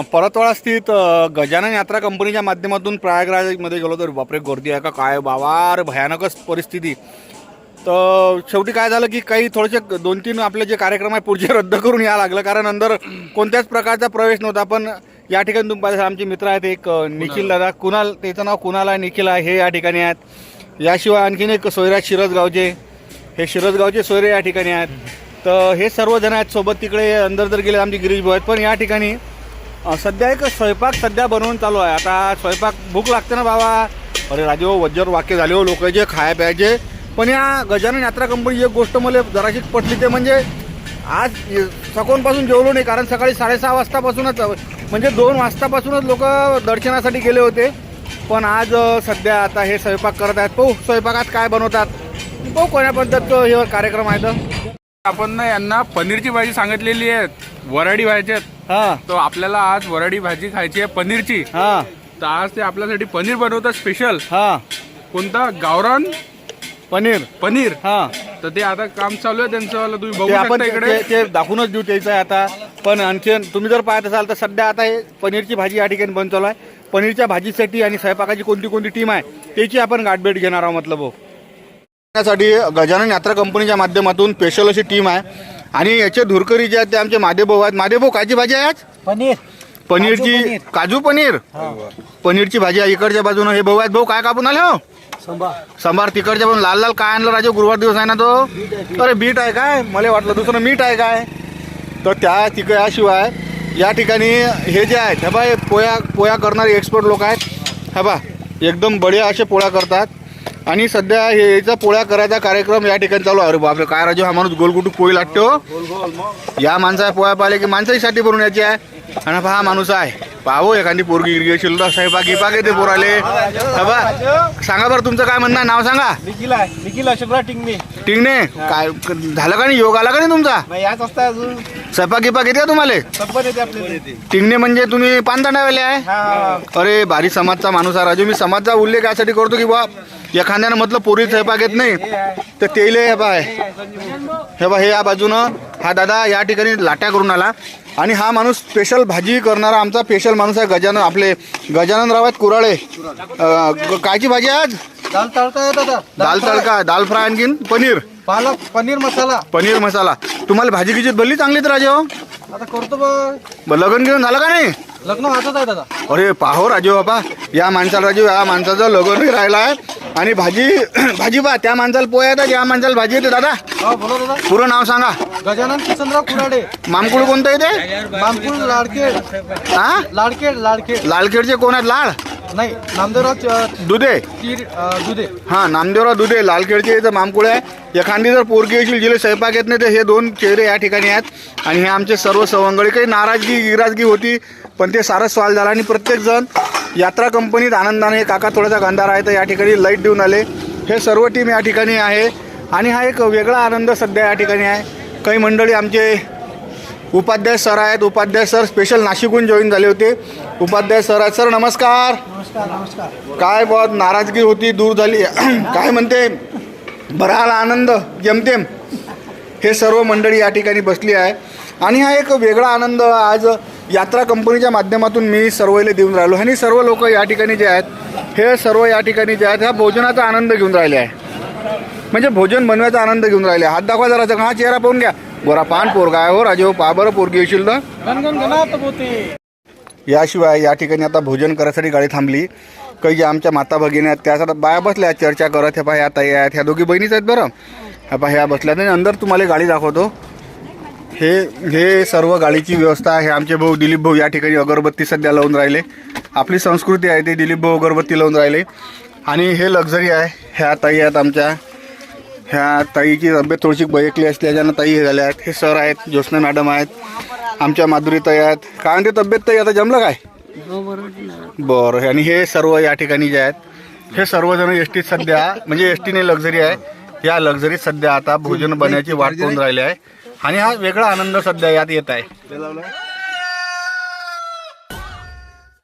परतवाडा स्थित गजानन यात्रा कंपनीच्या माध्यमातून प्रयागराजमध्ये गेलो तर बापरे गर्दी आहे का काय? बाबा अरे भयानकच परिस्थिती. तर शेवटी काय झालं की काही थोडेसे दोन तीन आपले जे कार्यक्रम आहे पुढचे रद्द करून यावं लागलं. कारण अंदर कोणत्याच प्रकारचा प्रवेश नव्हता. पण या ठिकाणी तुम्ही पाहिजे आमचे मित्र आहेत एक निखिल दादा. कुणाल त्याचं नाव कुणाल आहे निखिल आहे हे या ठिकाणी आहेत. याशिवाय आणखीन एक सोयराज शिरसगावचे. हे शिरसगावचे सोयरे या ठिकाणी आहेत. तर हे सर्वजण आहेत. सोबत तिकडे अंदर जर गेले आमचे गिरीश भाऊ आहेत. पण या ठिकाणी सध्या एक स्वयंपाक सध्या बनवून चालू आहे. आता स्वयंपाक भूक लागते ना बाबा. अरे राजे वज्जर वाक्य झाले हो लोक जे खाय प्यायचे. पण या गजानन यात्रा कंपनी एक गोष्ट मला जराशी पटली ते म्हणजे आज सकोनपासून जेवलो नाही कारण सकाळी साडेसहा वाजतापासूनच म्हणजे दोन वाजतापासूनच लोक दर्शनासाठी गेले होते. पण आज सध्या आता हे स्वयंपाक करत आहेत. पाहू स्वयंपाकात काय बनवतात. पाहू कोण्या पद्धतीचं हे कार्यक्रम आहे तर. आपण ना यांना पनीरची भाजी सांगितलेली आहे वराडी भाजी आहेत. हां. तो आपल्याला आज वराडी भाजी खायची आहे पनीरची. हां. तर आज ते आपल्यासाठी पनीर बनवतात स्पेशल हां. कोणता? गावरान? पनीर. पनीर. हां. तर ते आता काम चालू आहे त्यांचं. वालं. तुम्ही बघू ते आपण शकता ते- इकडे. ते- ते दाखवूनच देऊ त्याचं आहे आता. पण आणखी तुम्ही जर पाहत असाल तर सध्या आता हे पनीरची भाजी या ठिकाणी बंद चालू आहे. पनीरच्या भाजीसाठी आणि स्वयंपाकाची कोणती कोणती टीम आहे त्याची आपण गाठभेट घेणार आहोत मतलबसाठी गजानन यात्रा कंपनीच्या माध्यमातून स्पेशल अशी टीम आहे. आणि याचे धुरकरी जे आहेत ते आमचे मादेभाऊ आहेत. मादेभाऊ कायची भाजी आहे आज? पनीर. पनीरची काजू पनीर. पनीरची भाजी आहे इकडच्या बाजूनं. हे भाऊ आहेत. भाऊ काय कापून आले हो? संभा सांबार तिकडच्या पण लाल लाल काय आणलं राजे? गुरुवार दिवस आहे ना तो? अरे बीट आहे काय? मला वाटलं दुसरं मीठ आहे काय? तर त्या तिक याशिवाय या ठिकाणी हे जे आहेत हे बा हे पोया पोया करणारे एक्सपर्ट लोक आहेत. हे बा एकदम बढिया असे पोळ्या करतात. आणि सध्या हे याचा पोळ्या करायचा कार्यक्रम या ठिकाणी चालू आहे. अरे बापरे काय राजू हा माणूस गोलगुटू पोळी लागतो या माणसा पोळ्या पाहिले की माणसासाठी बनवून याची आहे. आणि हा माणूस आहे. पाहो एखादी पोरगी गिरगी शिल्लक स्वयंपाक गिपाक येते पोराले. हे बा सांगा बरं तुमचं काय म्हणणं नाव सांगा. निखिल आहे. निखिल अशोकराव टिंगमी टिंगणे? काय झालं का नाही? योग आला का नाही तुमचा? स्वयंपाक गिपाक येते का तुम्हाला? टिंगणे म्हणजे तुम्ही पानदांडावाले आहे? अरे भारी समाजचा माणूस आहे राजू. मी समाजचा उल्लेख यासाठी करतो की बा एखाद्यानं म्हटलं पोरी स्वयंपाक येत नाही. तर तेले हे बाय हे बा हे या बाजूनं. हा दादा या ठिकाणी लाट्या करून आला. आणि हा माणूस स्पेशल भाजी करणारा आमचा स्पेशल माणूस आहे गजानन आपले गजानन राव आहेत कुराळे कायची भाजी आहे आज? दाल तडका येत आता. दाल तडका दाल फ्राय आणखीन पनीर. पालक पनीर मसाला. पनीर मसाला. तुम्हाला भाजी गिजीत भरली चांगलीच राजे हो? आता करतो बा ब- लग्न घेऊन झालं का नाही? लग्न वाचत आहे दादा. अरे पाहो राजू बाबा या माणसाला राजू या माणसाचं लग्न राहिलं आहे. आणि भाजी भाजी पा त्या माणसाला पोया येतात या माणसाला भाजी येते दादा. हा बोला दादा. पुरं नाव सांगा. गजानन किसनराव कुराडे. मामकुळ कोणतं येते मानपूर लाडखेड हा? लाडखेड लाडखेड लालखेडचे कोण आहेत? लाल नाही नामदेवराव च- दुधे? तीर अं, दुधे. हा नामदेवराव दुधे. लालखेडचे इथं मामकुळे आहे. एखादी जर पोरगी येशील जिले स्वयंपाक येत नाही तर हे दोन चेहरे या ठिकाणी आहेत. आणि हे आमचे सर्व सवंगडी. काही नाराजगी गिराजगी होती पण ते सारं सॉल्व झालं. आणि प्रत्येकजण यात्रा कंपनीत आनंदाने हे काका थोडासा गांधार आहे तर या ठिकाणी लाइट देऊन आले. हे सर्व टीम या ठिकाणी आहे. आणि हा एक वेगळा आनंद सध्या या ठिकाणी आहे. काही मंडळी आमचे उपाध्याय सर आहेत. उपाध्याय सर स्पेशल नाशिकहून जॉईन झाले होते. उपाध्याय सर आहेत. सर नमस्कार. नमस्कार नमस्कार. काय बहुत नाराजगी होती दूर झाली. काय म्हणते? बरा आला आनंद जेमतेम. हे सर्व मंडळी या ठिकाणी बसली आहे. आणि हा एक वेगळा आनंद आज यात्रा कंपनीच्या माध्यमातून मी सर्वले देऊन राहिलो. आणि सर्व लोक या ठिकाणी जे आहेत हे सर्व या ठिकाणी जे आहेत ह्या भोजनाचा आनंद घेऊन राहिले आहे. म्हणजे भोजन बनवायचा आनंद घेऊन राहिले. हात दाखवा जरा हा चेहरा पाहून घ्या. गोरा पान पोरगा आहे हो राजे हो पहा बरं पोरगी येशील तर. याशिवाय या ठिकाणी आता भोजन करायसाठी गाडी थांबली. काही ज्या आमच्या माता भगिनी आहेत त्यासाठी बाया बसल्या आहेत चर्चा करत ह्या पहा ह्या ताई आहेत ह्या दोघी बहिणीच आहेत बरं. ह्या पहा ह्या बसल्या आणि अंदर तुम्हाला गाडी दाखवतो. हे हे सर्व गाडीची व्यवस्था आहे. आमचे भाऊ दिलीप भाऊ या ठिकाणी अगरबत्ती सध्या लावून राहिले. आपली संस्कृती आहे ते दिलीप भाऊ अगरबत्ती लावून राहिले. आणि हे लक्झरी आहे. ह्या ताई आहेत आमच्या. ह्या ताईची तब्येत थोडीशी बयकली असल्याच्यानं ताई हे झाल्या आहेत. हे सर आहेत. ज्योत्स्ना मॅडम आहेत. आमच्या माधुरी ताई आहेत. काय म्हणते तब्येत ताई? आता जमलं काय? बरं. आणि हे सर्व या ठिकाणी जे आहेत हे सर्वजण एस टीत सध्या म्हणजे एस टीने लक्झरी आहे. या लक्झरीत सध्या आता भोजन बनण्याची वाट पाहून राहिली आहे. आणि हा वेगळा आनंद सध्या यात येत आहे.